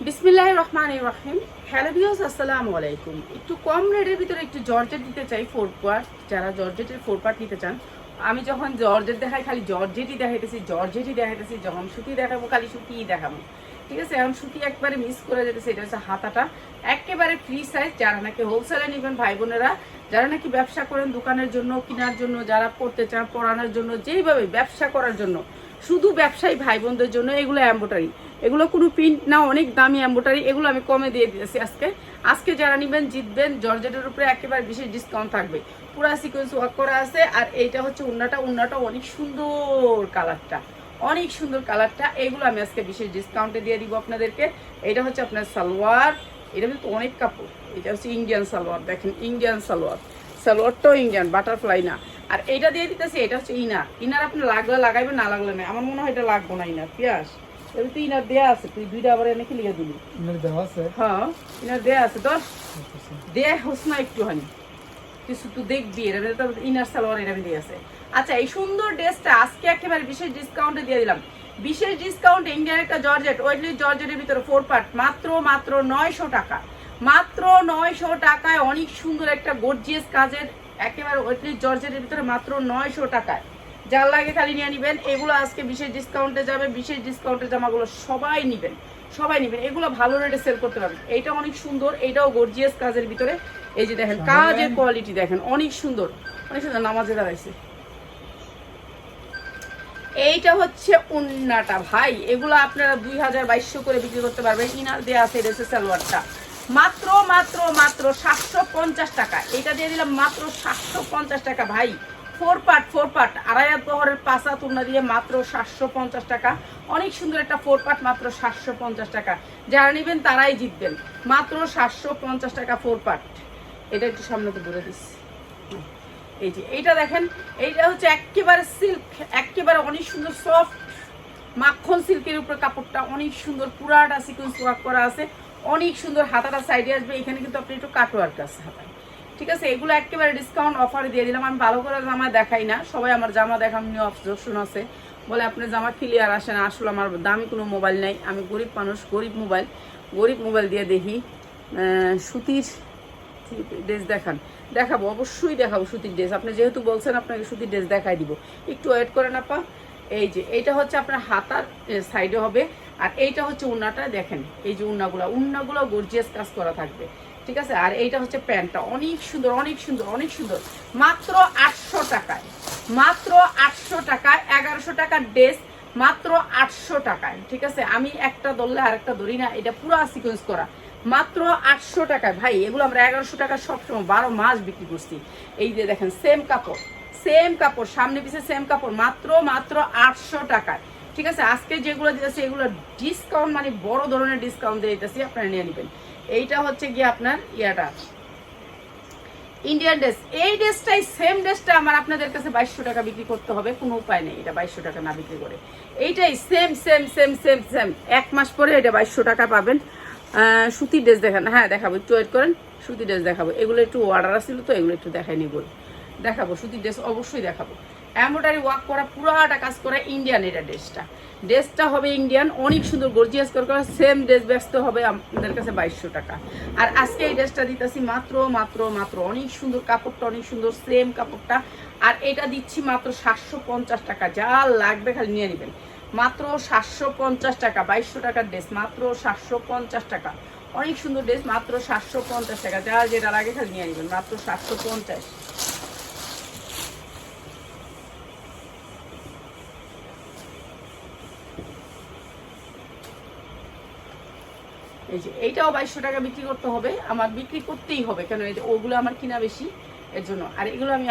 বিসমিল্লাহ রহমান রহিম। Hello views আসসালামু আলাইকুম। একটু কম রেটের ভিতরে একটু জর্জেট দিতে চাই ফোর পার্ট যারা জর্জেটের ফোর পার্ট নিতে চান, আমি যখন জর্জেট দেখাই, খালি জর্জেটই দেখাইতেছি জর্জেটই দেখাইতেছি, যখন সুতি দেখাবো, খালি সুতিই দেখাবো। ঠিক আছে? এখন সুতি একবারে মিস করে যেতেছে, এটা হচ্ছে হাতাটা। একেবারে ফ্রি সাইজ যারা নাকি হোলসেলে নেবেন, ভাই বোনেরা, যারা নাকি ব্যবসা করেন দোকানের জন্য, কেনার জন্য, যারা পড়তে চান, পড়ানোর জন্য, যেইভাবে ব্যবসা করার জন্য শুধু ব্যবসায়ী ভাই বোনদের জন্য এগুলো অ্যাম্বোটারি এগুলো কোনো প্রিন্ট না, অনেক দামি অ্যাম্বোটারি এগুলো আমি কমে দিয়ে দিয়েছি আজকে। আজকে যারা নেবেন, জিতবেন, জর্জেটের উপরে একেবারে বিশেষ ডিসকাউন্ট থাকবে। পুরা সিকোয়েন্স ওয়ার্ক করা আছে আর এইটা হচ্ছে উন্নাটা। উন্নাটা অনেক সুন্দর কালারটা। অনেক সুন্দর কালারটা। এগুলো আমি আজকে বিশেষ ডিসকাউন্টে দিয়ে দিব আপনাদেরকে। এটা হচ্ছে আপনার সালোয়ার। এটা কিন্তু অনেক কাপড়। এটা হচ্ছে ইন্ডিয়ান সালোয়ার। দেখেন ইন্ডিয়ান সালোয়ার। সালোয়ারটাও ইন্ডিয়ান বাটারফ্লাই না। আর এটা দিয়ে দিতেছি এটা হচ্ছে ইনার। ইনার আপনি লাগলে লাগাইবেন না লাগলে না আমার মনে হয় এটা লাগবো না ইনার পিয়াস এবার তুই ইনার দেয়া আছে তুই দুইটা আবার এনে লিখে দিলি ইমেল দেওয়া আছে? হ্যাঁ ইনার দেয়া আছে দশ দে হোস না একটুখানি। কিছু তুই দেখবি এর তো ইনার সালোয়ার এর দিয়ে আছে। আচ্ছা এই সুন্দর ড্রেসটা আজকে একেবারে বিশেষ ডিসকাউন্টে দিয়ে দিলাম। বিশেষ ডিসকাউন্ট ইন্ডিয়ান একটা জর্জেট ওয়েটলি জর্জেটের ভিতরে ফোর পার্ট মাত্র মাত্র নয়শো টাকা। মাত্র নয়শো টাকায় অনেক সুন্দর একটা গর্জিয়াস কাজের একেবারে ওয়েটলি জর্জেটের ভিতরে মাত্র নয়শো টাকায়। যার লাগে খালি নিয়ে নিবেন। এগুলো আজকে বিশেষ ডিসকাউন্টে যাবে। বিশেষ ডিসকাউন্টের জামাগুলো সবাই নিবেন। সবাই নিবেন। এগুলো ভালো রেটে সেল করতে পারবেন। এইটা অনেক সুন্দর। এইটাও গর্জিয়াস কাজের ভিতরে। এই যে দেখেন কাজের কোয়ালিটি দেখেন। অনেক সুন্দর। অনেক সুন্দর নামাজে দাঁড়াইছে। এইটা হচ্ছে উন্নাটা। ভাই এগুলো আপনারা দুই হাজার বাইশশো করে বিক্রি করতে পারবেন। ইনার দেওয়া আছে রেসে সালোয়ারটা মাত্র মাত্র মাত্র সাতশো পঞ্চাশ টাকা। এটা দিয়ে দিলাম মাত্র সাতশো পঞ্চাশ টাকা, ভাই। ফোর পার্ট ফোর পার্ট আড়াই বহরের পাঁচা তুলনা দিয়ে মাত্র সাতশো পঞ্চাশ টাকা। অনেক সুন্দর একটা ফোর পার্ট মাত্র সাতশো পঞ্চাশ টাকা। যারা নেবেন তারাই জিতবেন। মাত্র সাতশো পঞ্চাশ টাকা ফোর পার্ট এটা একটু সামনে তো ধরে দিচ্ছি এই যে, এইটা দেখেন, এইটা হচ্ছে একেবারে সিল্ক একেবারে অনেক সুন্দর সফট মাখন সিল্কের উপরে কাপড়টা অনেক সুন্দর, পুরাটা সিকোয়েন্স ওয়ার্ক করা আছে। অনেক সুন্দর হাতাটা সাইডে আসবে। এখানে কিন্তু আপনি একটু কাট ওয়ার্ক আছে হাতায়। ঠিক আছে, এগুলো একেবারে ডিসকাউন্ট অফার দিয়ে দিলাম। আমি ভালো করে জামা দেখাই না। সবাই আমার জামা দেখানো নিয়ে অবজেকশন আছে। বলে, আপনার জামা ক্লিয়ার আসে না। আসলে আমার দামি কোনো মোবাইল নাই। আমি গরিব মানুষ, গরিব মোবাইল গরিব মোবাইল দিয়ে দেখি। সুতির ড্রেস দেখান। দেখাবো, অবশ্যই দেখাবো সুতির ড্রেস আপনি যেহেতু বলছেন, আপনাকে সুতির ড্রেস দেখাই দিব। একটু ওয়েট করেন আপা। এই যে, এইটা হচ্ছে আপনার হাতার সাইডে হবে। আর এইটা হচ্ছে উন্নাটা, দেখেন, এই যে উন্নাগুলো উন্নাগুলো গর্জিয়াস কাজ করা থাকবে, ঠিক আছে? আর এইটা হচ্ছে প্যান্টটা, অনেক সুন্দর অনেক সুন্দর অনেক সুন্দর। মাত্র আটশো টাকায়, মাত্র আটশো টাকায়, এগারোশো টাকার ড্রেস, মাত্র আটশো টাকায়, ঠিক আছে? আমি একটা ধরলে আরেকটা ধরি না, এটা পুরো সিকোয়েন্স করা। মাত্র আটশো টাকায়, ভাই, এগুলো আমরা এগারোশো টাকা সবসময় বারো মাস বিক্রি করছি। এই যে দেখেন সেম কাপড় সেম কাপড়, সামনে পিছে সেম কাপড়, মাত্র মাত্র আটশো টাকায়। ঠিক আছে, আজকে যেগুলো দিতেছি, এগুলো ডিসকাউন্ট মানে বড় ধরনের ডিসকাউন্ট দিয়ে দিতেছি, আপনারা নিয়ে নেবেন। এইটা হচ্ছে গিয়ে আপনার ইয়াটা। ইন্ডিয়ান ড্রেস এই ড্রেসটাই সেম ড্রেসটা আমার আপনাদের কাছে বাইশশো টাকা বিক্রি করতে হবে, কোনো উপায় নেই, এটা বাইশশো টাকা না বিক্রি করে। এইটাই same same same same same এক মাস পরে এটা বাইশশো টাকা পাবেন। সুতির ড্রেস দেখান হ্যাঁ দেখাবো, একটু ওয়েট করেন সুতির ড্রেস দেখাবো। এগুলো একটু অর্ডার আসছিল তো, এগুলো একটু দেখাই নিব। দেখাবো সুতির ড্রেস অবশ্যই দেখাবো। এমব্রয়ডারি ওয়ার্ক করা পুরাটা কাজ করা ইন্ডিয়ান এটা ড্রেসটা ড্রেসটা হবে ইন্ডিয়ান অনেক সুন্দর গর্জিয়াস করে করা সেম ড্রেস ব্যস্ত হবে আমাদের কাছে বাইশশো টাকা। আর আজকে এই ড্রেসটা দিতেছি মাত্র মাত্র মাত্র অনেক সুন্দর কাপড়টা, অনেক সুন্দর সেম কাপড়টা। আর এটা দিচ্ছি মাত্র সাতশো পঞ্চাশ টাকা, যা লাগবে খালি নিয়ে নেবেন। মাত্র সাতশো পঞ্চাশ টাকা, বাইশশো টাকার ড্রেস মাত্র সাতশো পঞ্চাশ টাকা। অনেক সুন্দর ড্রেস মাত্র সাতশো পঞ্চাশ টাকা, যা যেটা লাগে খালি নিয়ে নেবেন, মাত্র সাতশো পঞ্চাশ। এই যে, এইটাও বাইশশো টাকা বিক্রি করতে হবে। আমার বিক্রি করতেই হবে কেন এই যে ওগুলো আমার কিনা বেশি, এর জন্য। আর এগুলো আমি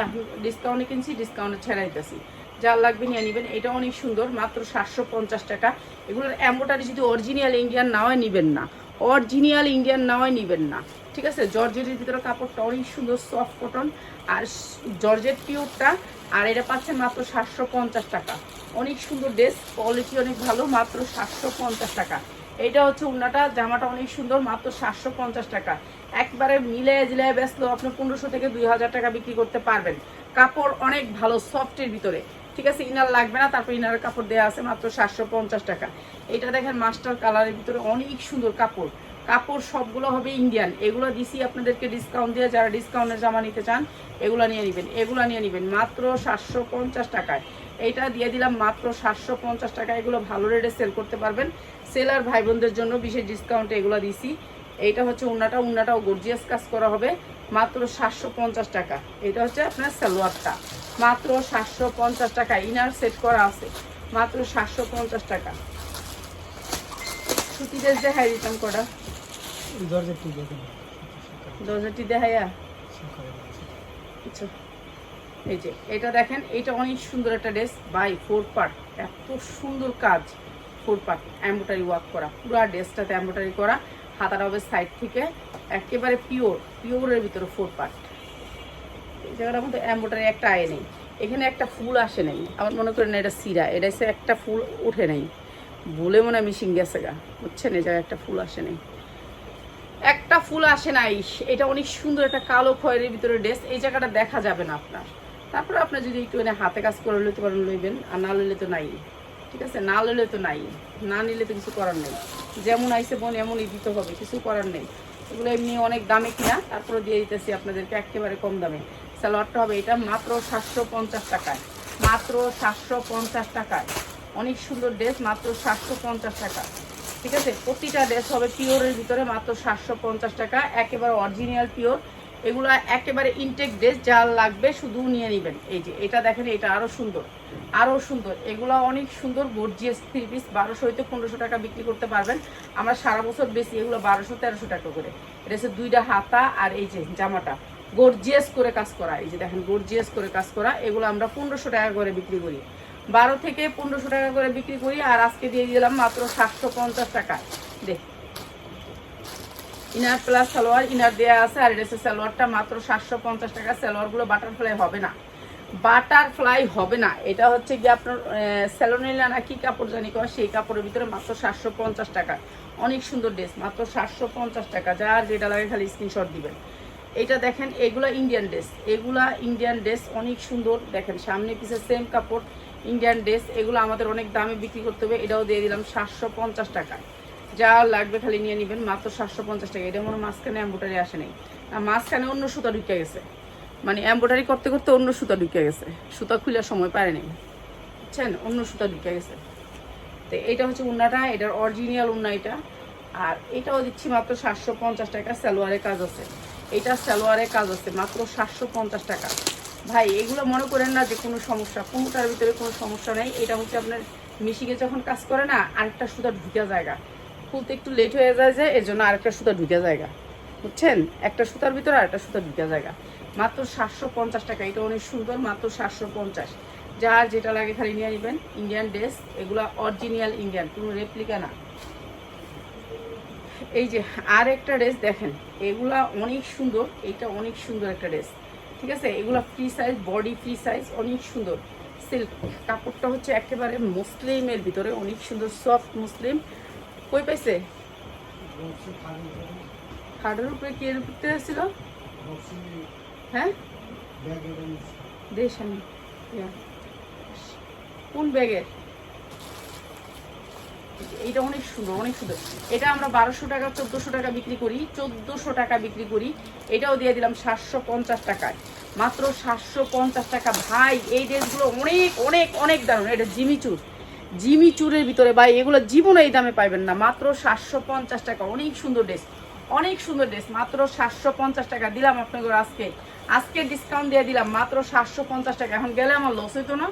ডিসকাউন্টে কিনছি ডিসকাউন্টে ছেড়ে দিতেছি। যা লাগবে নিয়ে নেবেন এটা অনেক সুন্দর, মাত্র সাতশো পঞ্চাশ টাকা। এগুলোর অ্যাম্বোটারি যদি অরিজিনাল ইন্ডিয়ান নাওয়াই নেবেন না অরিজিনাল ইন্ডিয়ান নাওয়াই নেবেন না, ঠিক আছে? জর্জেটের ভিতরে কাপড়টা অনেক সুন্দর সফট কটন আর জর্জেট পিওরটা আর এটা পাচ্ছেন মাত্র সাতশো পঞ্চাশ টাকা। অনেক সুন্দর ড্রেস কোয়ালিটি অনেক ভালো, মাত্র সাতশো পঞ্চাশ টাকা। এইটা হচ্ছে উন্নাটা, জামাটা অনেক সুন্দর, মাত্র সাতশো পঞ্চাশ টাকা। একবারে মিলে জিলে ব্যস্ত আপনি পনেরোশো থেকে দুই হাজার টাকা বিক্রি করতে পারবেন। কাপড় অনেক ভালো সফটের ভিতরে। ঠিক আছে, ইনার লাগবে না, তারপর ইনারের কাপড় দেওয়া আছে মাত্র সাতশো পঞ্চাশ টাকা। এটা দেখেন মাস্টার কালারের ভিতরে অনেক সুন্দর কাপড়। কাপড় সবগুলো হবে ইন্ডিয়ান। এগুলো দিছি আপনাদেরকে ডিসকাউন্ট দিয়ে, যারা ডিসকাউন্টের জামা নিতে চান, এগুলো নিয়ে নেবেন, এগুলো নিয়ে নেবেন, মাত্র সাতশো পঞ্চাশ টাকায়। এইটা দিয়ে দিলাম মাত্র সাতশো পঞ্চাশ টাকা। এগুলো ভালো রেটে সেল করতে পারবেন। সেলার ভাই বোনদের জন্য বিশেষ ডিসকাউন্টে এগুলো দিছি। এইটা হচ্ছে উন্নাটা উন্নাটাও গর্জিয়াস কাজ করা হবে। মাত্র সাতশো পঞ্চাশ টাকা। এটা হচ্ছে আপনার সালোয়ারটা। মাত্র সাতশো পঞ্চাশ টাকা। ইনার সেট করা আছে। মাত্র সাতশো পঞ্চাশ টাকা। সুতি ড্রেস দেখাই দিতাম কটা। দরজাটি দেখাইয়া? আচ্ছা। এই যে, এটা দেখেন, এটা অনেক সুন্দর একটা ড্রেস বাই ফোর পার্ট এত সুন্দর কাজ ফোর পার্ট এম্ব্রয়ডারি ওয়ার্ক করা। পুরো ড্রেসটাতে এম্ব্রয়ডারি করা, হাতাটা হবে সাইড থেকে একেবারে পিওর পিওরের ভিতরে ফোর পার্ট এই জায়গাটার মধ্যে এম্ব্রয়ডারি একটা আয় নেই। এখানে একটা ফুল আসে নাই। আমার মনে করেন এটা সিরা, এটা এসে একটা ফুল ওঠে নাই। বলে মনে হয় মিশিং গেছে গা। বুঝছেন? এই জায়গায় একটা ফুল আসে নাই। একটা ফুল আসে নাই। এটা অনেক সুন্দর একটা কালো খয়ের ভিতরে ড্রেস। এই জায়গাটা দেখা যাবে না আপনার। তারপরে আপনার যদি একটু মানে হাতে কাজ করে লইতে পারেন, লইবেন। আর না লইলে তো নাই। ঠিক আছে? না লইলে তো নাই। না নিলে তো কিছু করার নেই। যেমন আইসে বোন, এমনই দিতে হবে। কিছু করার নেই। এগুলো এমনি অনেক দামে কিনা, তারপরে দিয়ে দিতেছি আপনাদেরকে একেবারে কম দামে। সালোয়ারটা হবে এটা মাত্র সাতশো পঞ্চাশ টাকায়। মাত্র সাতশো পঞ্চাশ টাকায়। অনেক সুন্দর ড্রেস, মাত্র সাতশো পঞ্চাশ টাকা। ঠিক আছে? প্রতিটা ড্রেস হবে পিওরের ভিতরে মাত্র সাতশো পঞ্চাশ টাকা। একেবারে অরিজিনাল পিওর এগুলো একেবারে ইনটেক ড্রেস যা লাগবে শুধু নিয়ে নেবেন। এই যে, এটা দেখেন, এটা আরও সুন্দর আরও সুন্দর। এগুলো অনেক সুন্দর গর্জিয়াস থ্রি পিস বারোশো হইতে পনেরোশো টাকা বিক্রি করতে পারবেন। আমরা সারা বছর বেশি এগুলো বারোশো, তেরোশো টাকা করে। ড্রেসের দুইটা হাতা আর এই যে জামাটা। গর্জিয়াস করে কাজ করা, এই যে দেখেন গর্জিয়াস করে কাজ করা। এগুলো আমরা পনেরোশো টাকা করে বিক্রি করি। বারো থেকে পনেরোশো টাকা করে বিক্রি করি, আর আজকে দিয়ে দিলাম মাত্র সাতশো পঞ্চাশ টাকা। দেখ ইনার প্লাস সালোয়ার, ইনার দেওয়া আছে আর ড্রেসের সালোয়ারটা মাত্র সাতশো পঞ্চাশ টাকা। সালোয়ারগুলো বাটারফ্লাই হবে না। বাটারফ্লাই হবে না। এটা হচ্ছে গিয়ে আপনার স্যালোনিলা না কি কাপড় জানি করা সেই কাপড়ের ভিতরে মাত্র সাতশো পঞ্চাশ টাকা। অনেক সুন্দর ড্রেস মাত্র সাতশো পঞ্চাশ টাকা। যার যেটা লাগে খালি স্ক্রিনশট দিবেন। এটা দেখেন, এগুলা ইন্ডিয়ান ড্রেস এগুলা ইন্ডিয়ান ড্রেস অনেক সুন্দর। দেখেন, সামনে পিছে সেম কাপড় ইন্ডিয়ান ড্রেস এগুলো আমাদের অনেক দামে বিক্রি করতে হবে। এটাও দিয়ে দিলাম সাতশো পঞ্চাশ টাকা যা লাগবে খালি নিয়ে নেবেন, মাত্র সাতশো পঞ্চাশ টাকা। এটা মনে মাঝখানে এম্বোটারি আসে নাই। আর মাঝখানে অন্য সুতা ঢুকে গেছে। মানে এম্বোটারি করতে করতে অন্য সুতা ঢুকে গেছে। সুতা খোলার সময় পারে নাই। বুঝছেন? অন্য সুতা ঢুকে গেছে। তো এটা হচ্ছে উন্নাটা, এটার অরিজিনাল উন্না এটা। আর এটাও দিচ্ছি মাত্র সাতশো পঞ্চাশ টাকা। সালোয়ারের কাজ আছে। এটা সালোয়ারের কাজ আছে, মাত্র সাতশো পঞ্চাশ টাকা। ভাই, এগুলো মনে করেন না যে কোনো সমস্যা। কোনোটার ভিতরে কোনো সমস্যা নেই। এটা হচ্ছে আপনার মিশিংয়ে যখন কাজ করে না, আরেকটা সুতা ঢুকে জায়গা খুলতে একটু লেট হয়ে যায় যে, এর জন্য আরেকটা সুতা ঢুকে জায়গা। বুঝছেন? একটা সুতার ভিতরে আরেকটা সুতা ঢুকে জায়গা। মাত্র সাতশো পঞ্চাশ টাকা, এটা অনেক সুন্দর, মাত্র সাতশো পঞ্চাশ। যার যেটা লাগে খালি নিয়ে নেবেন। ইন্ডিয়ান ড্রেস এগুলো অরিজিনাল ইন্ডিয়ান কোনো রেপ্লিকা না। এই যে আর একটা ড্রেস দেখেন, এগুলা অনেক সুন্দর, এটা অনেক সুন্দর একটা ড্রেস ঠিক আছে? এগুলা free size body free size অনেক সুন্দর। সিল্ক কাপড়টা হচ্ছে একেবারে মুসলিমের ভিতরে অনেক সুন্দর সফট মুসলিম। কই পাইছে? খাটের উপরে কি এর উপরে ছিল হ্যাঁ? দেশ আমি। কোন ব্যাগের এইটা অনেক সুন্দর অনেক সুন্দর। এটা আমরা বারোশো টাকা চোদ্দোশো টাকা বিক্রি করি চোদ্দোশো টাকা বিক্রি করি। এটাও দিয়ে দিলাম সাতশো পঞ্চাশ টাকায়। মাত্র সাতশো পঞ্চাশ টাকা। ভাই এই ড্রেসগুলো অনেক অনেক অনেক দারুণ। এটা জিমিচুর। জিমিচুরের ভিতরে, ভাই, এগুলো জীবনে এই দামে পাইবেন না। মাত্র সাতশো পঞ্চাশ টাকা। অনেক সুন্দর ড্রেস। অনেক সুন্দর ড্রেস। মাত্র সাতশো পঞ্চাশ টাকা দিলাম আপনাকে আজকে। আজকে ডিসকাউন্ট দিয়ে দিলাম মাত্র সাতশো পঞ্চাশ টাকা। এখন গেলে আমার লস হইতো না।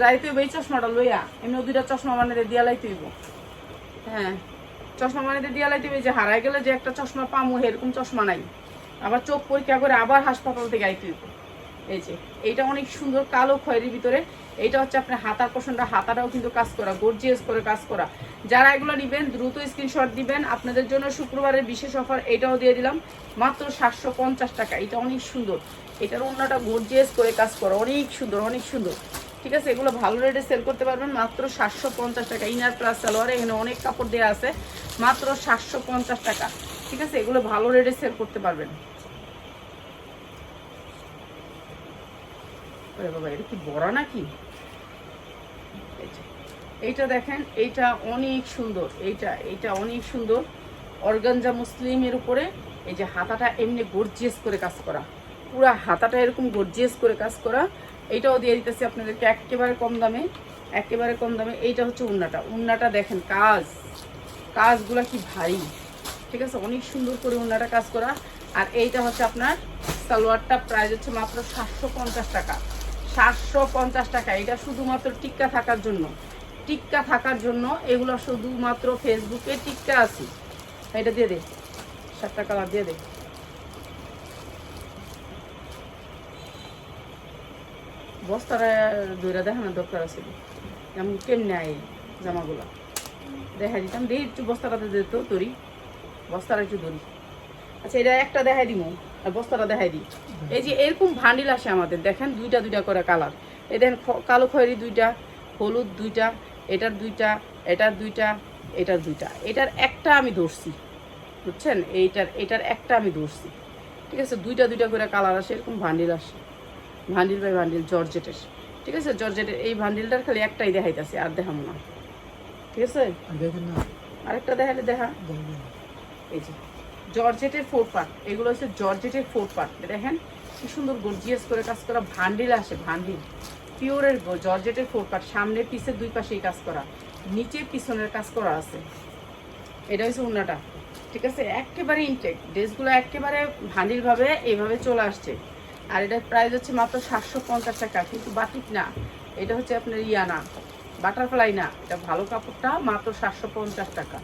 যাইতে হইব এই চশমাটা লইয়া। এমনি দুইটা চশমা বানিয়ে দিয়া লাইতে হইব। হ্যাঁ চশমা বানিয়ে দিয়া লাইতে যে হারাই গেলে যে একটা চশমা পামু এরকম চশমা নাই। আবার চোখ পরীক্ষা করে আবার হাসপাতাল থেকে আইতে এই যে, এইটা অনেক সুন্দর কালো খয়েরির ভিতরে। এইটা হচ্ছে আপনার হাতার পোষণটা, হাতাটাও কিন্তু কাজ করা গর্জিয়াস করে কাজ করা। যারা এগুলো নেবেন, দ্রুত স্ক্রিনশট দিবেন। আপনাদের জন্য শুক্রবারের বিশেষ অফার এটাও দিয়ে দিলাম। মাত্র সাতশো পঞ্চাশ টাকা। এটা অনেক সুন্দর। এটার অন্যটা গর্জিয়াস করে কাজ করা। অনেক সুন্দর অনেক সুন্দর। ঠিক আছে? এগুলো ভালো রেটে সেল করতে পারবেন। মাত্র সাতশো পঞ্চাশ টাকা। ইনার প্লাস সালোয়ার এখানে অনেক কাপড় দেওয়া আছে। মাত্র সাতশো পঞ্চাশ টাকা। ঠিক আছে? এগুলো ভালো রেটে সেল করতে পারবেন। বাবা, এটা কি বড়া নাকি। এইটা দেখেন, এইটা অনেক সুন্দর, এইটা এইটা অনেক সুন্দর। অর্গানজা মুসলিমের উপরে এই যে হাতাটা এমনি গর্জিয়াস করে কাজ করা। পুরা হাতাটা এরকম গর্জিয়াস করে কাজ করা। এইটাও দিয়ে দিতেছি আপনাদেরকে একেবারে কম দামে, একেবারে কম দামে। এইটা হচ্ছে উন্নাটা। উন্নাটা দেখেন, কাজ, কাজগুলা কি ভারী। ঠিক আছে? অনেক সুন্দর করে উন্নাটা কাজ করা। আর এইটা হচ্ছে আপনার সালোয়ারটা প্রাইস হচ্ছে মাত্র সাতশো পঞ্চাশ টাকা। সাতশো পঞ্চাশ টাকা। এটা শুধুমাত্র টিক্কা থাকার জন্য। টিক্কা থাকার জন্য এগুলো শুধুমাত্র ফেসবুকে টিক্কা আছে। এটা দিয়ে দে। সাতটা কালার দিয়ে দে। বস্তাটা দইরা দেখানোর দরকার আছে। যেমন কেমনে আয় জামাগুলা? দেখা দিতাম। দিয়ে একটু বস্তাটাতে দিত তরি বস্তাটা একটু ধরি। আচ্ছা এটা একটা দেখাই দিব আর বস্তাটা দেখাই দিই। এই যে এরকম ভান্ডিল আসে আমাদের, দেখেন দুইটা দুইটা করে কালার এই দেখেন কালো খয়েরি দুইটা, হলুদ দুইটা এটার দুইটা এটার দুইটা এটার দুইটা। এটার একটা আমি ধরছি বুঝছেন? এইটার এটার একটা আমি ধরছি ঠিক আছে? দুইটা দুইটা করে কালার আসে এরকম ভান্ডিল আসে ভান্ডিল বাই ভান্ডিল জর্জেটের ঠিক আছে? জর্জেটের এই ভান্ডিলটার খালি একটাই দেখাইতেছে আর দেখাবো না ঠিক আছে? আরেকটা দেখালে দেখা? এই যে জর্জেটের ফোর পার্ট এগুলো হচ্ছে জর্জেটের ফোর পার্ট দেখেন? কি সুন্দর গর্জিয়াস করে কাজ করা ভান্ডিল আসে ভান্ডিল। পিওরের জর্জেটের ফোর পার্ট সামনে পিছে দুই পাশেই কাজ করা নিচে পিছনের কাজ করা আছে। এটা হচ্ছে উন্নাটা, ঠিক আছে? একেবারে ইনটেক ড্রেসগুলো একেবারে ভান্ডিল ভাবে এইভাবে চলে আসছে। আর এটার প্রাইস হচ্ছে মাত্র সাতশো পঞ্চাশ টাকা, কিন্তু বাটিক না, এটা হচ্ছে আপনার ইয়া না বাটারফ্লাই না, এটা ভালো কাপড়টা মাত্র সাতশো পঞ্চাশ টাকা।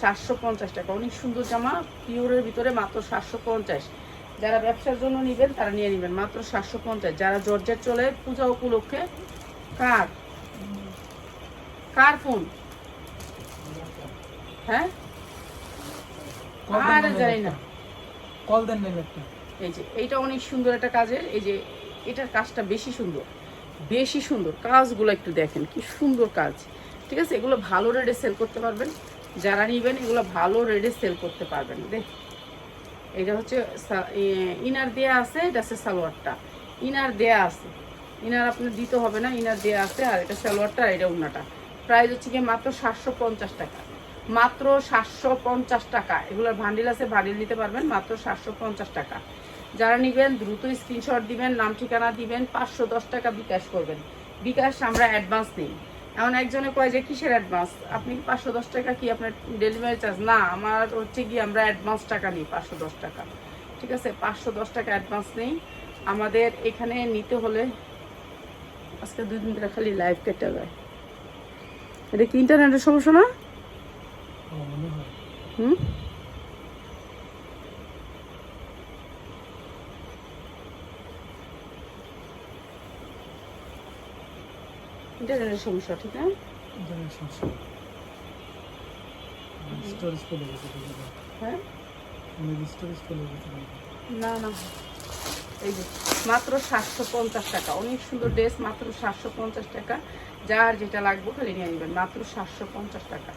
সাতশো পঞ্চাশ টাকা, অনেক সুন্দর জামা, পিওরের ভিতরে মাত্র সাতশো পঞ্চাশ। যারা ব্যবসার জন্য নেবেন তারা নিয়ে নেবেন। মাত্র সাতশো পঞ্চাশ। যারা জর্জের চলে পূজা উপলক্ষে কার? কার ফোন? হ্যাঁ? আর না জানি না। কল দেন একটা। এই যে এইটা অনেক সুন্দর একটা কাজের। এই যে এটার কাজটা বেশি সুন্দর। বেশি সুন্দর। কাজগুলো একটু দেখেন কি সুন্দর কাজ। ঠিক আছে? এগুলো ভালো রেটে সেল করতে পারবেন। যারা নিবেন এগুলো ভালো রেটে সেল করতে পারবেন। দেখ এটা হচ্ছে ইনার দেয়া আছে, এটা হচ্ছে সালোয়ারটা। ইনার দেয়া আছে। ইনার আপনার দিতে হবে না, ইনার দেয়া আছে, আর এটা সালোয়ারটা, আর এটা উন্নাটা প্রাইস হচ্ছে কি মাত্র সাতশো পঞ্চাশ টাকা। মাত্র সাতশো পঞ্চাশ টাকা। এগুলোর ভান্ডিল আছে ভান্ডিল নিতে পারবেন, মাত্র সাতশো পঞ্চাশ টাকা। যারা নেবেন, দ্রুত স্ক্রিনশট দিবেন, নাম ঠিকানা দিবেন, পাঁচশো দশ টাকা বিকাশ করবেন। বিকাশ আমরা অ্যাডভান্স নিই। এমন একজনে কয় যে কিসের অ্যাডভান্স আপনি কি পাঁচশো দশ টাকা কি আপনার ডেলিভারি চার্জ না আমার হচ্ছে কি আমরা অ্যাডভান্স টাকা নিই পাঁচশো দশ টাকা। ঠিক আছে? পাঁচশো দশ টাকা অ্যাডভান্স নেই। আমাদের এখানে নিতে হলে আজকে দুই দিন ধরে খালি লাইভ কেটে যায় এটা কি ইন্টারনেটের সমস্যা না? হুম? ইন্টারনেটের সমস্যা ঠিক না? ইন্টারনেট সমস্যা। স্টোরেজ ফুল হয়ে? গেছে হ্যাঁ স্টোরেজ ফুল হয়ে গেছে না না। এই যে মাত্র সাতশো পঞ্চাশ টাকা। অনেক সুন্দর ড্রেস মাত্র সাতশো পঞ্চাশ টাকা। যার যেটা লাগবে খালি নিয়ে নেবেন। মাত্র সাতশো পঞ্চাশ টাকা।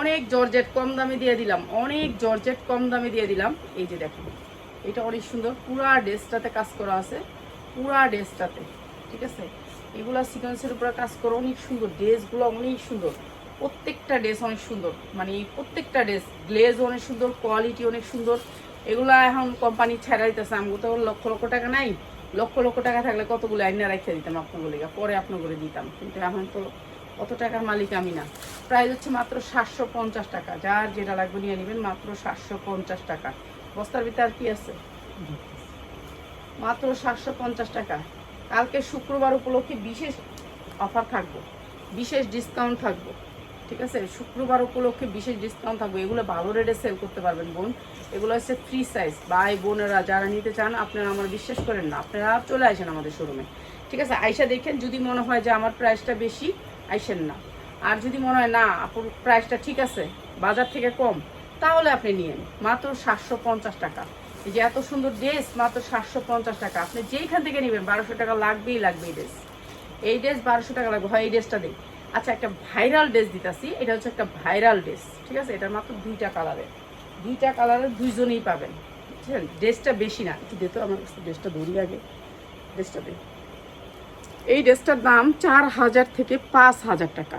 অনেক জর্জেট কম দামে দিয়ে দিলাম। অনেক জর্জেট কম দামে দিয়ে দিলাম। এই যে দেখুন এটা অনেক সুন্দর। পুরা ড্রেসটাতে কাজ করা আছে। পুরা ড্রেসটাতে, ঠিক আছে? এগুলা সিকোয়েন্সের উপরে কাজ করে অনেক সুন্দর, ড্রেসগুলো অনেক সুন্দর। প্রত্যেকটা ড্রেস অনেক সুন্দর মানে প্রত্যেকটা ড্রেস গ্লেজ অনেক সুন্দর কোয়ালিটি অনেক সুন্দর। এগুলা এখন কোম্পানি ছেড়া দিতেছে আমি তো লক্ষ লক্ষ টাকা নাই, লক্ষ লক্ষ টাকা থাকলে কতগুলো আইনা রেখে দিতাম আপনাগুলো পরে আপনাগুলো দিতাম। কিন্তু এখন তো অত টাকার মালিক আমি না। প্রাইস হচ্ছে মাত্র সাতশো পঞ্চাশ টাকা, যার যেটা লাগবে নিয়ে নেবেন মাত্র সাতশো পঞ্চাশ টাকা। বস্তার ভিতরে আর কি আছে? মাত্র সাতশো পঞ্চাশ টাকা। কালকে শুক্রবার উপলক্ষে বিশেষ অফার থাকব, বিশেষ ডিসকাউন্ট থাকব, ঠিক আছে? শুক্রবার উপলক্ষে বিশেষ ডিসকাউন্ট থাকবে। এগুলো ভালো রেটে সেল করতে পারবেন বোন। এগুলো হচ্ছে ফ্রি সাইজ ভাই, বোনেরা যারা নিতে চান, আপনারা আমার বিশ্বাস করেন না। আপনারা চলে আসেন আমাদের শোরুমে ঠিক আছে? আইসা দেখেন, যদি মনে হয় যে আমার প্রাইসটা বেশি আইসেন না। আর যদি মনে হয় না আপুর প্রাইসটা ঠিক আছে, বাজার থেকে কম, তাহলে আপনি নিয়েন মাত্র সাতশো পঞ্চাশ টাকা। এই যে এত সুন্দর ড্রেস, মাত্র সাতশো পঞ্চাশ টাকা। আপনি যেইখান থেকে নেবেন, বারোশো টাকা লাগবেই লাগবে এই ড্রেস। এই ড্রেস বারোশো টাকা লাগবে। হয় এই ড্রেসটা দিই। আচ্ছা একটা ভাইরাল ড্রেস দিতাছি। এটা হচ্ছে একটা ভাইরাল ড্রেস, ঠিক আছে? এটা মাত্র দুইটা কালারের দুইটা কালারের দুইজনেই পাবেন। বুঝছেন? ড্রেসটা বেশি না। একটু দিতে আমার ড্রেসটা ধরি আগে। ড্রেসটা দে। এই ড্রেসটার দাম চার হাজার থেকে পাঁচ হাজার টাকা।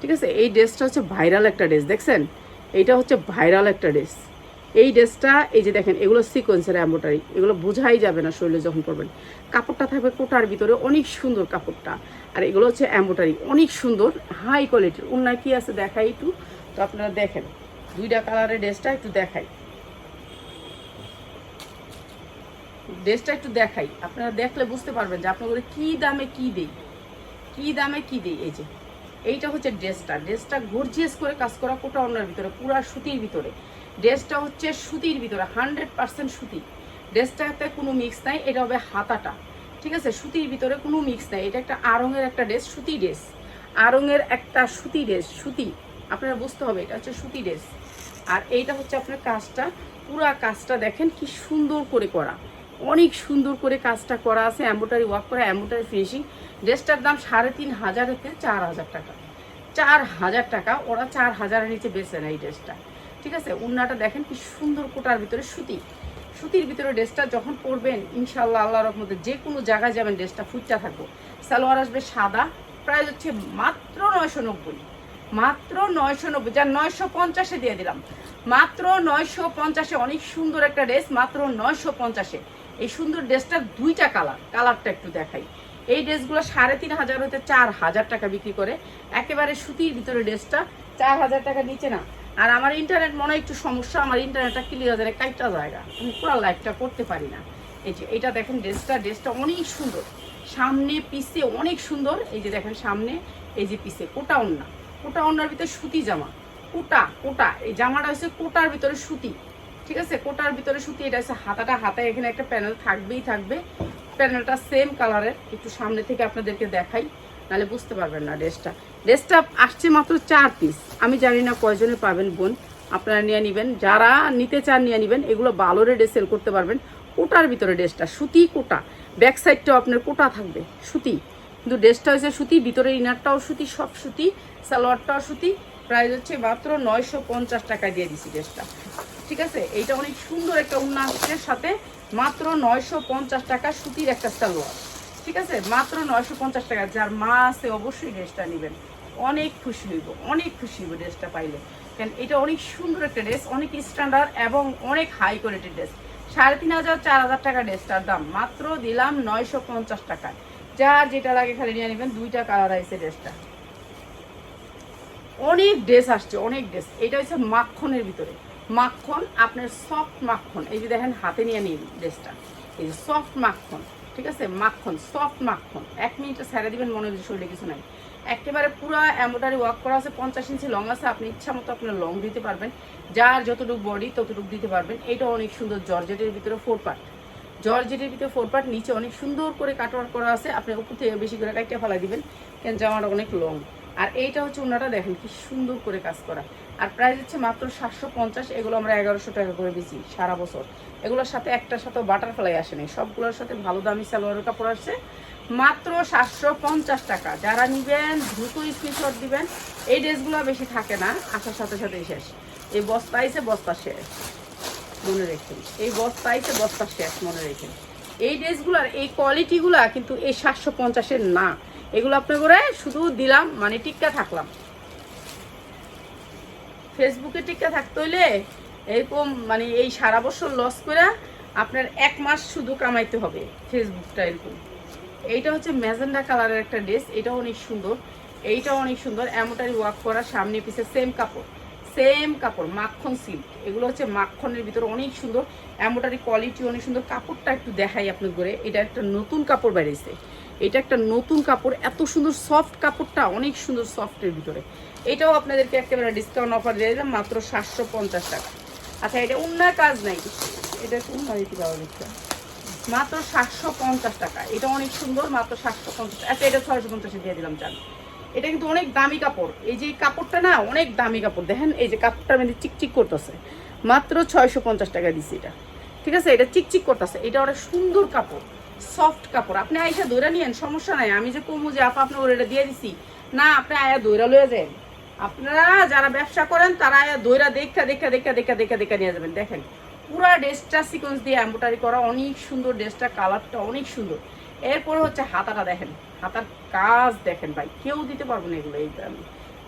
ঠিক আছে? এই ড্রেসটা হচ্ছে ভাইরাল একটা ড্রেস, দেখছেন? এইটা হচ্ছে ভাইরাল একটা ড্রেস। এই ড্রেসটা, এই যে দেখেন, এগুলো সিকোয়েন্সের এম্বোটারি এগুলো বোঝাই যাবে না শরীরে যখন পরবেন। কাপড়টা থাকবে কোটার ভিতরে, অনেক সুন্দর কাপড়টা। আর এগুলো হচ্ছে এম্বোটারি অনেক সুন্দর হাই কোয়ালিটির অন্যায় কি আছে দেখাই একটু? তো আপনারা দেখেন, দুইটা কালারের ড্রেসটা একটু দেখাই। ড্রেসটা একটু দেখাই। আপনারা দেখলে বুঝতে পারবেন যে আপনাদের কি দামে কি দেই। কি দামে কি দেই, এই যে। এইটা হচ্ছে ড্রেসটা। ড্রেসটা গর্জিয়াস করে কাজ করা কোটা অন্যার ভিতরে, পুরা সুতির ভিতরে। ড্রেসটা হচ্ছে সুতির ভিতরে, হান্ড্রেড পার্সেন্ট সুতি। ড্রেসটাতে কোনো মিক্স নাই, এটা হবে হাতাটা। ঠিক আছে? সুতির ভিতরে কোনো মিক্স নাই, এটা একটা আরঙের একটা ড্রেস, সুতি ড্রেস। আরঙের একটা সুতি ড্রেস, সুতি। আপনারা বুঝতে হবে, এটা হচ্ছে সুতি ড্রেস। আর এইটা হচ্ছে আপনার কাজটা, পুরা কাজটা দেখেন কি সুন্দর করে করা। অনেক সুন্দর করে কাজটা করা আছে এম্বোটারি ওয়ার্ক করা এম্বোটারি ফিনিশিং। ড্রেসটার দাম সাড়ে তিন হাজার থেকে চার হাজার টাকা। চার হাজার টাকা, ওরা চার হাজারের নিচে বেচে না এই ড্রেসটা। ঠিক আছে? উন্নাটা দেখেন কি সুন্দর কোটার ভিতরে সুতি। সুতির ভিতরে ড্রেসটা যখন পরবেন ইনশাল্লাহ আল্লাহ রহমতে যে কোনো জায়গায় যাবেন, ড্রেসটা ফুটটা থাকব। সালোয়ার আসবে সাদা, প্রাইস হচ্ছে মাত্র নয়শো নব্বই। মাত্র নয়শো নব্বই, যা নয়শো পঞ্চাশে দিয়ে দিলাম। মাত্র নয়শো পঞ্চাশে, অনেক সুন্দর একটা ড্রেস, মাত্র নয়শো পঞ্চাশে। এই সুন্দর ড্রেসটার দুইটা কালার, কালারটা একটু দেখাই। এই ড্রেসগুলো সাড়ে তিন হাজার হতে চার হাজার টাকা বিক্রি করে। একেবারে সুতির ভিতরে ড্রেসটা চার হাজার টাকা নিচে না আর আমার ইন্টারনেট মনে হয় একটু সমস্যা, আমার ইন্টারনেটটা ক্লিয়ার যায় কাইটা জায়গা আমি পুরো লাইফটা করতে পারি না। এই যে, এটা দেখেন ড্রেসটা ড্রেসটা অনেক সুন্দর। সামনে পিসে অনেক সুন্দর। এই যে দেখেন সামনে, এই যে পিসে কোটা ওন্না কোটা ওন্নার ভিতরে সুতি জামা। কোটা কোটা। এই জামাটা হচ্ছে কোটার ভিতরে সুতি। ঠিক আছে? কোটার ভিতরে সুতি, এটা হচ্ছে হাতাটা, হাতায় এখানে একটা প্যানেল থাকবেই থাকবে। প্যানেলটা সেম কালারের একটু সামনে থেকে আপনাদেরকে দেখাই, নাহলে বুঝতে পারবেন না ড্রেসটা ড্রেসটা আসছে মাত্র চার পিস আমি জানি না কয়জনে পাবেন বোন। আপনারা নিয়ে নেবেন। যারা নিতে চান নিয়ে নেবেন। এগুলো ভালো রেটে সেল করতে পারবেন। কোটার ভিতরে ড্রেসটা, সুতি কোটা। ব্যাক সাইডটাও আপনার কোটা থাকবে, সুতি। কিন্তু ড্রেসটা হচ্ছে সুতি, ভিতরে ইনারটাও সুতি, সব সুতি, সালোয়ারটাও সুতি। প্রাইস হচ্ছে মাত্র নয়শো পঞ্চাশ টাকা দিয়ে দিছি ড্রেসটা। ঠিক আছে? এইটা অনেক সুন্দর একটা উন্নাসের সাথে মাত্র নয়শো পঞ্চাশ টাকা সুতির একটা সালোয়ার। ঠিক আছে? মাত্র নয়শো পঞ্চাশ টাকা। যার মা আছে অবশ্যই ড্রেসটা নেবেন। অনেক খুশি হইব, অনেক খুশি হইব ড্রেসটা পাইলে। কারণ এটা অনেক সুন্দর একটা ড্রেস, অনেক স্ট্যান্ডার্ড এবং অনেক হাই কোয়ালিটির ড্রেস। সাড়ে তিন হাজার, চার হাজার টাকা ড্রেসটার দাম, মাত্র দিলাম নয়শো পঞ্চাশ টাকায় যার যেটা লাগে খালি নিয়ে নেবেন, দুইটা কালার আছে ড্রেসটা। অনেক ড্রেস আসছে, অনেক ড্রেস। এটা হচ্ছে মাখনের ভিতরে। মাখন, আপনার সফট মাখন। এই যে দেখেন, হাতে নিয়ে নিন ড্রেসটা। এই যে সফট মাখন, ঠিক আছে? মাখন সফট মাখন। এক মিনিটে ছেড়ে দিবেন মনে হচ্ছে শরীরে কিছু নাই। একেবারে পুরো এমব্রয়ডারি ওয়ার্ক করা আছে, পঞ্চাশ ইঞ্চি লং আছে, আপনি ইচ্ছা মতো আপনার লং দিতে পারবেন। যার যতটুকু বডি ততটুকু দিতে পারবেন। এটা অনেক সুন্দর জর্জেটের ভিতরে ফোর পার্ট জর্জেটের ভিতরে ফোর পার্ট নিচে অনেক সুন্দর করে কাটওয়ার্ক করা আছে। আপনি উপর থেকে বেশি করে কাটতে ফেলা দিবেন, কেন জামাটা অনেক লং আর এইটা হচ্ছে ওনাটা দেখেন কি সুন্দর করে কাজ করা। আর প্রাইস হচ্ছে মাত্র সাতশো পঞ্চাশ, এগুলো আমরা এগারোশো টাকা করে বেশি সারা বছর। এগুলোর সাথে একটার সাথে বাটারফ্লাই আসে নাই। সবগুলোর সাথে ভালো দামি সালোয়ারের কাপড় আসছে। মাত্র সাতশো পঞ্চাশ টাকা। যারা নিবেন দ্রুত স্ক্রিনশট দিবেন। এই ড্রেসগুলো বেশি থাকে না, আসার সাথে সাথেই শেষ। এই বস্তা আইসে বস্তা শেষ, মনে রেখেন। এই বস্তা আইসে বস্তা শেষ, মনে রেখেন। এই ড্রেসগুলোর এই কোয়ালিটিগুলা কিন্তু এই সাতশো পঞ্চাশের না। এগুলো আপনার করে শুধু দিলাম মানে টিক্কা থাকলাম। ফেসবুকে টিক্কা থাকতে হইলে এরকম মানে এই সারা বছর লস করে আপনার এক মাস শুধু কামাইতে হবে ফেসবুকটা এরকম। এইটা হচ্ছে ম্যাজেন্ডা কালারের একটা ড্রেস এটা অনেক সুন্দর। এইটা অনেক সুন্দর এমোটারি ওয়ার্ক করা, সামনে পিছে সেম কাপড়। সেম কাপড়, মাখন সিল্ক এগুলো হচ্ছে মাখনের ভিতরে অনেক সুন্দর এমোটারি কোয়ালিটি অনেক সুন্দর। কাপড়টা একটু দেখাই আপনার করে এটা একটা নতুন কাপড় বেরিয়েছে। এটা একটা নতুন কাপড়, এত সুন্দর সফট কাপড়টা, অনেক সুন্দর সফটের ভিতরে। এটাও আপনাদেরকে একেবারে ডিসকাউন্ট অফার দিয়ে দিলাম, মাত্র সাতশো পঞ্চাশ টাকা। আচ্ছা এটা অন্যার কাজ নাই। এটা অন্য দিতে দেখতে মাত্র সাতশো পঞ্চাশ টাকা। এটা অনেক সুন্দর, মাত্র সাতশো পঞ্চাশ আচ্ছা এটা ছয়শো পঞ্চাশে দিয়ে দিলাম চাল এটা কিন্তু অনেক দামি কাপড়। এই যে কাপড়টা না, অনেক দামি কাপড়। দেখেন, এই যে কাপড়টার মধ্যে চিকচিক করতেছে। মাত্র ছয়শো পঞ্চাশ টাকা দিচ্ছি এটা। ঠিক আছে, এটা চিকচিক করতেছে। এটা অনেক সুন্দর কাপড়, সফট কাপড়। আপনি আইসা দৌড়া নিয়েন, সমস্যা নাই। আমি যে কমু যে আপা আপনার ওটা দিয়ে দিছি। না, আপনি আয়া দৌড়া লয়ে যান আপনারা যারা ব্যবসা করেন, তারা আয়া দৌড়া দেখা দেখা দেখা দেখা দেখা দেখা নিয়ে যাবেন। দেখেন পুরা ড্রেসটা সিকোয়েন্স দিয়ে এম্বোটারি করা, অনেক সুন্দর ড্রেসটা কালারটা অনেক সুন্দর। এরপরে হচ্ছে হাতাটা দেখেন, হাতার কাজ দেখেন ভাই, কেউ দিতে পারব না এগুলো, এই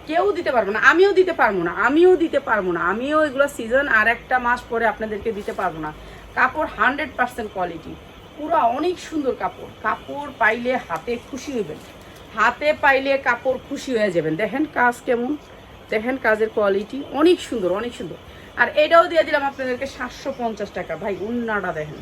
কেউ দিতে পারব না, আমিও দিতে পারব না, আমিও দিতে পারব না, আমিও এগুলো সিজন আর একটা মাস পরে আপনাদেরকে দিতে পারব না। কাপড় হান্ড্রেড পার্সেন্ট কোয়ালিটি পুরো অনেক সুন্দর কাপড়। কাপড় পাইলে হাতে খুশি হইবেন, হাতে পাইলে কাপড় খুশি হয়ে যাবেন। দেখেন কাজ কেমন, দেখেন কাজের কোয়ালিটি অনেক সুন্দর অনেক সুন্দর। আর এটাও দিয়ে দিলাম আপনাদেরকে সাতশো পঞ্চাশ টাকা। ভাই, উন্নাটা দেখেন।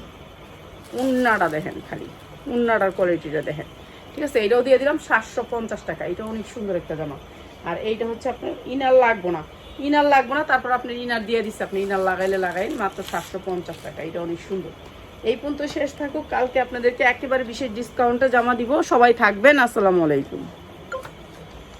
উন্নাটা দেখেন খালি। উন্নাটার কোয়ালিটিটা দেখেন। ঠিক আছে, এটাও দিয়ে দিলাম সাতশো পঞ্চাশ টাকা। এটা অনেক সুন্দর একটা জামা। আর এইটা হচ্ছে আপনার ইনার লাগবো না। ইনার লাগবো না, তারপর আপনি ইনার দিয়ে দিচ্ছে আপনি ইনার লাগাইলে লাগাইন, মাত্র সাতশো পঞ্চাশ টাকা। এটা অনেক সুন্দর। এই পর্যন্ত শেষ থাকুক। কালকে আপনাদেরকে একেবারে বিশেষ ডিসকাউন্টে জামা দিব। সবাই থাকবেন। আসসালামু আলাইকুম।